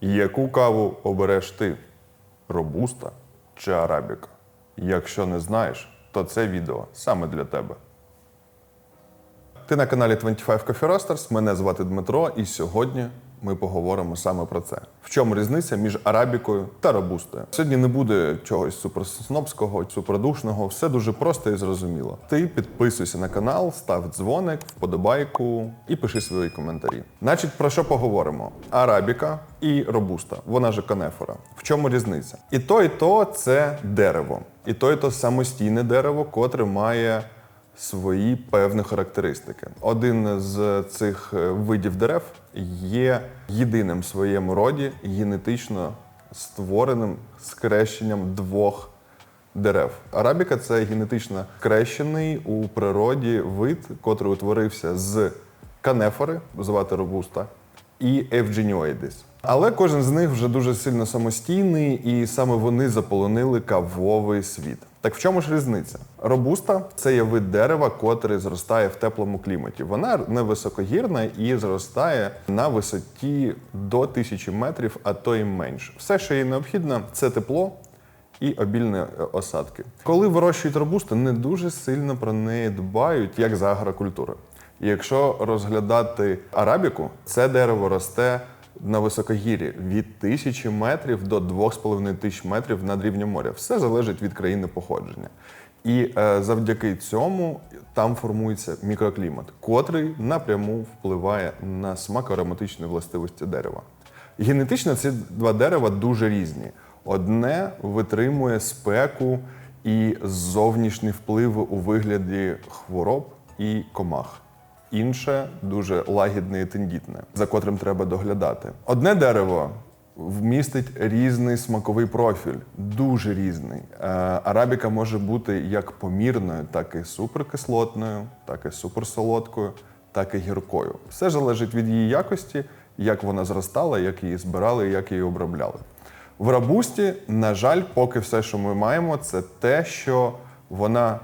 Яку каву обереш ти? Робуста чи арабіка? Якщо не знаєш, то це відео саме для тебе. Ти на каналі 25 Coffee Roasters, Мене звати Дмитро, і сьогодні ми поговоримо саме про це. В чому різниця між арабікою та робустою? Сьогодні не буде чогось суперснобського, супердушного. Все дуже просто і зрозуміло. Ти підписуйся на канал, став дзвоник, вподобайку і пиши свої коментарі. Значить, про що поговоримо? Арабіка і робуста, вона же канефора. В чому різниця? І то, і то це дерево, і то, і то самостійне дерево, котре має свої певні характеристики. Один з цих е, видів дерев є єдиним в своєму роді генетично створеним скрещенням двох дерев. Арабіка це генетично скрещений у природі вид, котрий утворився з канефори, звати робуста, і Евдженіоїдис. Але кожен з них вже дуже сильно самостійний, і саме вони заполонили кавовий світ. Так в чому ж різниця? Робуста це є вид дерева, котрий зростає в теплому кліматі. Вона невисокогірна і зростає на висоті до тисячі метрів, а то і менше. Все, що їй необхідно, це тепло і обільні е, осадки. Коли вирощують робусту, не дуже сильно про неї дбають, як за агрокультурою. Якщо розглядати арабіку, це дерево росте на високогір'ї від тисячі метрів до 2,5 тисяч метрів над рівнем моря. Все залежить від країни походження. І е, завдяки цьому там формується мікроклімат, котрий напряму впливає на смако-ароматичні властивості дерева. Генетично ці два дерева дуже різні. Одне витримує спеку і зовнішні впливи у вигляді хвороб і комах. Інше дуже лагідне і тендітне, за котрим треба доглядати. Одне дерево вмістить різний смаковий профіль, дуже різний. Е, Арабіка може бути як помірною, так і суперкислотною, так і суперсолодкою, так і гіркою. Все залежить від її якості, як вона зростала, як її збирали, як її обробляли. В рабусті, на жаль, поки все, що ми маємо, це те, що вона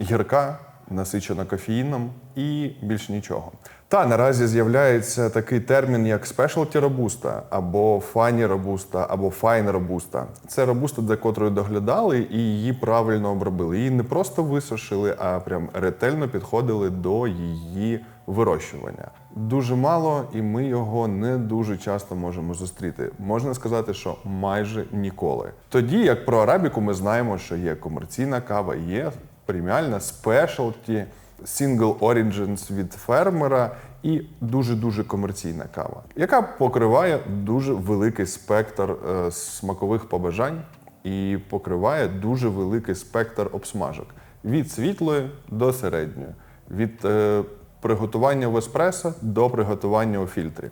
гірка, насичена кофеїном і більш нічого. Та наразі з'являється такий термін, як specialty робуста, або фані робуста, або файн робуста. Це робуста, за котрою доглядали і її правильно обробили. Її не просто висушили, а прям ретельно підходили до її вирощування. Дуже мало, і ми його не дуже часто можемо зустріти. Можна сказати, що майже ніколи. Тоді, як про арабіку, ми знаємо, що є комерційна кава, є преміальна спешалті, single origins від фермера і дуже-дуже комерційна кава, яка покриває дуже великий спектр е, смакових побажань і покриває дуже великий спектр обсмажок від світлої до середньої, від е, приготування в еспресо до приготування у фільтрі.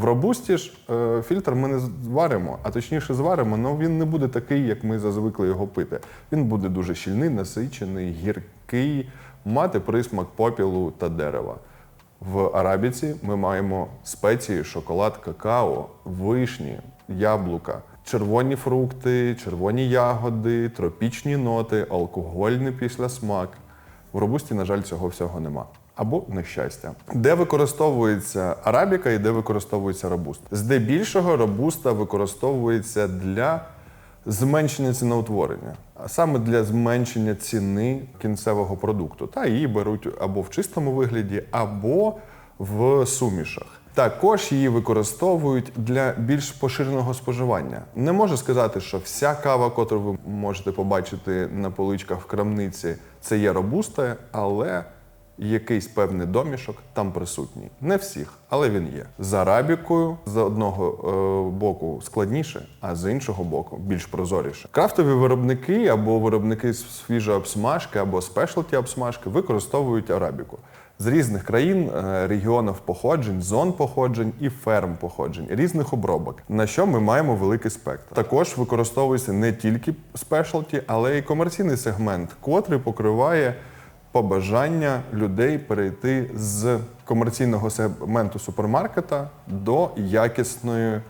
В робусті ж е, фільтр ми не зваримо, а точніше зваримо, але він не буде такий, як ми зазвикли його пити. Він буде дуже щільний, насичений, гіркий, мати присмак попілу та дерева. В арабіці ми маємо спеції, шоколад, какао, вишні, яблука, червоні фрукти, червоні ягоди, тропічні ноти, алкогольний післясмак. В робусті, на жаль, цього всього нема. Або нещастя. Де використовується арабіка і де використовується робуста? Здебільшого робуста використовується для зменшення ціноутворення, а саме для зменшення ціни кінцевого продукту. Та її беруть або в чистому вигляді, або в сумішах. Також її використовують для більш поширеного споживання. Не можу сказати, що вся кава, котру ви можете побачити на поличках в крамниці, це є робуста, але якийсь певний домішок там присутній. Не всіх, але він є. З арабікою з одного е, боку складніше, а з іншого боку більш прозоріше. Крафтові виробники або виробники свіжої обсмажки, або спешлті обсмажки використовують арабіку. З різних країн, е, регіонів походжень, зон походжень і ферм походжень, різних обробок, на що ми маємо великий спектр. Також використовується не тільки спешлті, але й комерційний сегмент, котрий покриває побажання людей перейти з комерційного сегменту супермаркета до якісної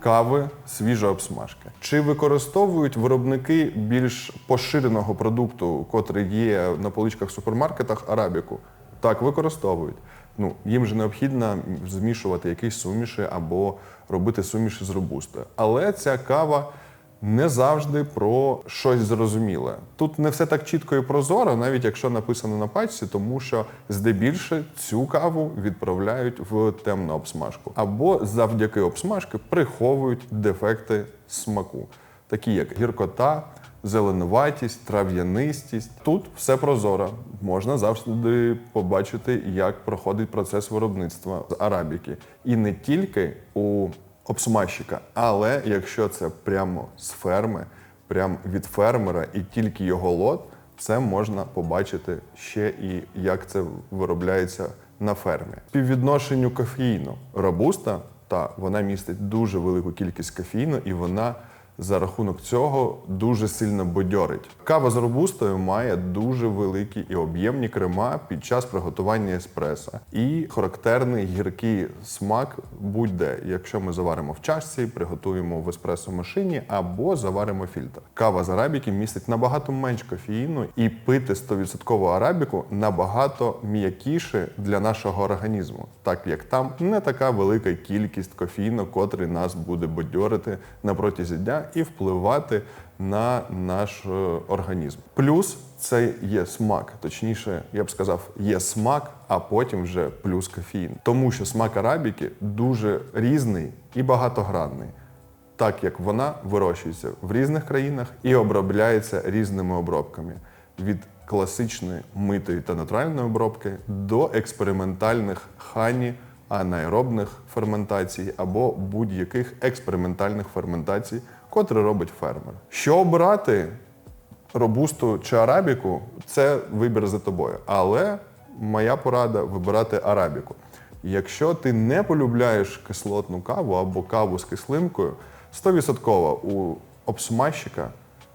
кави свіжої обсмажки. Чи використовують виробники більш поширеного продукту, котрий є на поличках супермаркетах, арабіку? Так, використовують. Ну, їм же необхідно змішувати якісь суміші або робити суміші з робустою. Але ця кава не завжди про щось зрозуміле. Тут не все так чітко і прозоро, навіть якщо написано на пачці, тому що здебільше цю каву відправляють в темну обсмажку або завдяки обсмажки приховують дефекти смаку, такі як гіркота. Зеленуватість, трав'янистість. Тут все прозоро. Можна завжди побачити, як проходить процес виробництва з арабіки. І не тільки у обсмажчика, але якщо це прямо з ферми, прямо від фермера, і тільки його лот, це можна побачити ще і як це виробляється на фермі. Співвідношенню кофеїну робуста, та вона містить дуже велику кількість кофеїну, і вона за рахунок цього дуже сильно бодьорить. Кава з робустою має дуже великі і об'ємні крема під час приготування еспресо. І характерний гіркий смак будь-де, якщо ми заваримо в чашці, приготуємо в еспресо машині або заваримо фільтр. Кава з арабіки містить набагато менш кофеїну, і пити 100% арабіку набагато м'якіше для нашого організму, так як там не така велика кількість кофеїну, котрий нас буде бодьорити на протязі дня і впливати на наш е, організм. Плюс це є смак, точніше, я б сказав, є смак, а потім вже плюс кофеїн. Тому що смак арабіки дуже різний і багатогранний, так як вона вирощується в різних країнах і обробляється різними обробками. Від класичної митої та натуральної обробки до експериментальних хані, анаеробних ферментацій або будь-яких експериментальних ферментацій, котрі робить фермер. Що обирати? робусту чи арабіку це вибір за тобою. Але моя порада вибирати арабіку. Якщо ти не полюбляєш кислотну каву або каву з кислинкою, 100% у обсмажчика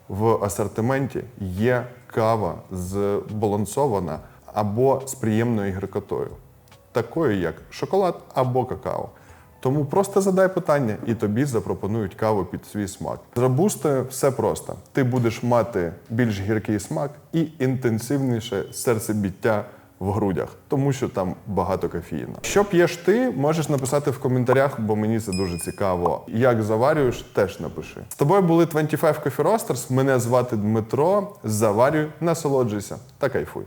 в асортименті є кава збалансована або з приємною гіркотою, такою як шоколад або какао. Тому просто задай питання, і тобі запропонують каву під свій смак. З робустою все просто. Ти будеш мати більш гіркий смак і інтенсивніше серцебіття в грудях, тому що там багато кофеїну. Що п'єш ти, можеш написати в коментарях, бо мені це дуже цікаво. Як заварюєш, теж напиши. З тобою були 25 Coffee Roasters. Мене звати Дмитро. Заварюй, насолоджуйся та кайфуй.